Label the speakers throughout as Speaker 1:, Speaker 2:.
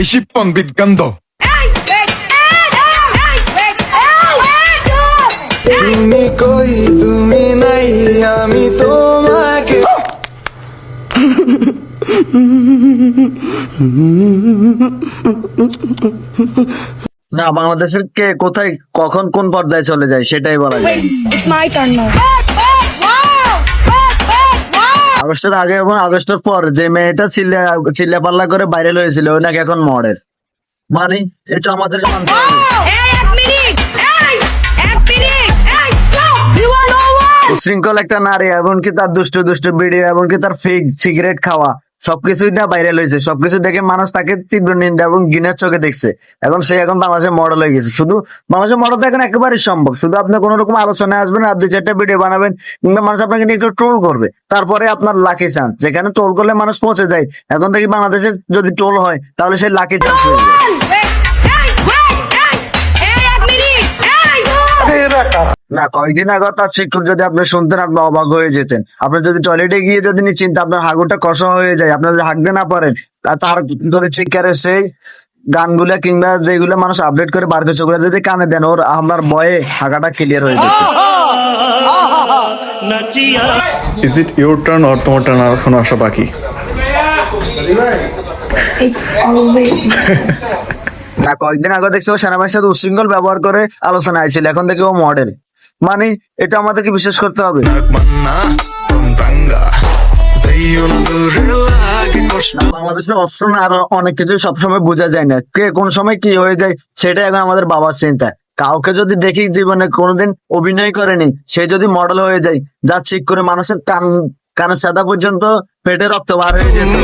Speaker 1: এই শিপ্পন বিদ্গন্ধ তুমি কই তুমি নাই আমি তোমাকে।
Speaker 2: না বাংলাদেশের কে কোথায় কখন কোন পর্যায়ে চলে যায় সেটাই বলা যায়। আগস্টের আগে এবং আগস্টের পর যে মেয়েটা চিল্লা চিল্লা পাল্লা করে ভাইরাল হয়েছিল ওই নাকি এখন মডেল। মানে এটা আমাদের মানতে উশৃঙ্খল একটা নারী এমনকি তার দুষ্ট দুষ্ট ভিডিও এমনকি তার ফেক সিগারেট খাওয়া। সবকিছুই না ভাইরাল হয়েছে সবকিছু দেখে মানুষ তাকে তীব্র নিন্দা এবং ঘৃণার চোখে দেখছে। এখন সে এখন বাংলাদেশের মডেল হয়ে গেছে। শুধু বাংলাদেশের মডেল এখন একেবারেই সম্ভব। শুধু আপনি কোনো রকম আলোচনায় আসবেন, আর দুই চারটা ভিডিও বানাবেন, কিংবা মানুষ আপনাকে নিয়ে একটু ট্রোল করবে। তারপরে আপনার লাকি চান্স যেখানে ট্রোল করলে মানুষ পৌঁছে যায়। এখন থেকে বাংলাদেশে যদি ট্রোল হয়, তাহলে সেই লাকি চান্স হয়ে যায়। না কয়েকদিন আগে তার শিক্ষক যদি আপনি শুনতেন আপনি অবাক হয়ে যেতেন। আপনি যদি টয়লেটে গিয়ে যদি নিশ্চিন্ত আপনার হাগুটা কষা হয়ে যায় আপনি যদি হাঁকতে না পারেন তা তার যদি চিৎকারে সেই গানগুলো কিংবা যেগুলো মানুষ আপডেট করে বার করছে ওগুলো যদি কানে দেন ওর আমার বয়ে হাঁকাটা ক্লিয়ার হয়ে যেত।
Speaker 1: Is it your turn or তোমার টার্ন আর এখন আসা বাকি।
Speaker 3: It's always
Speaker 2: না কয়েকদিন আগে দেখছি ও সেনাবাহিনীর সাথে উশৃঙ্খল ব্যবহার করে আলোচনা আইছিল এখন থেকে ও মডেল মানে এটা আমাদেরকে বিশ্বাস করতে হবে। বাংলাদেশের অপশন আর অনেক কিছু সবসময় বোঝা যায় না। কে কোন সময় কি হয়ে যায় সেটা এখন আমাদের বাবার চিন্তা। কাউকে যদি দেখি জীবনে কোনোদিন অভিনয় করেনি সে যদি মডেল হয়ে যায় যা ঠিক করে মানুষের কান কানে সাদা পর্যন্ত পেটে রক্ত বার হয়ে যেত।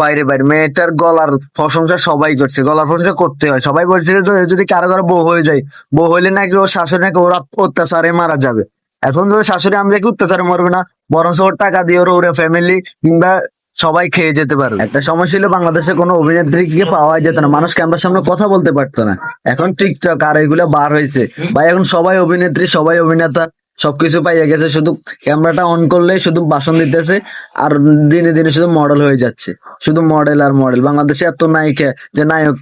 Speaker 2: বাইরে বাইরে। মেয়েটার গলার প্রশংসা সবাই করছে। গলার প্রশংসা করতে হয়। সবাই বলছে যে যদি কারও কারও বউ হয়ে যায়, বউ হইলে নাকি ওর শাশুড়ি নাকি ওর অত্যাচারে মারা যাবে। এখন যদি শাশুড়ি আমি দেখি অত্যাচারে মরবে না, বরঞ্চ ওর টাকা দিয়ে ওর ওর ফ্যামিলি কিংবা সবাই খেয়ে যেতে পারবে। একটা সময় ছিল বাংলাদেশে কোনো অভিনেত্রীকে পাওয়া যেত না। মানুষ ক্যামেরার সামনে কথা বলতে পারতো না। এখন টিকটক আর এগুলো বার হয়েছে। ভাই, এখন সবাই অভিনেত্রী, সবাই অভিনেতা। সবকিছু পাইয়া গেছে, শুধু ক্যামেরাটা অন করলে শুধু বাসন দিতেছে আর দিনে দিনে শুধু মডেল হয়ে যাচ্ছে। শুধু মডেল আর মডেল বাংলাদেশে এত নায়িকা, যে নায়ক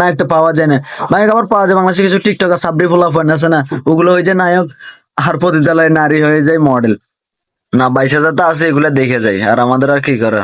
Speaker 2: নায়ক তো পাওয়া যায় না। নায়ক আবার পাওয়া যায়, বাংলাদেশে কিছু টিকটক আর সাবরি ফোলা ফোন আছে না, ওগুলো হয়ে যায় নায়ক আর পতিতালয় নারী হয়ে যায় মডেল না, বাইশ হাজার তো আছে, এগুলো দেখে যায় আর আমাদের আর কি করা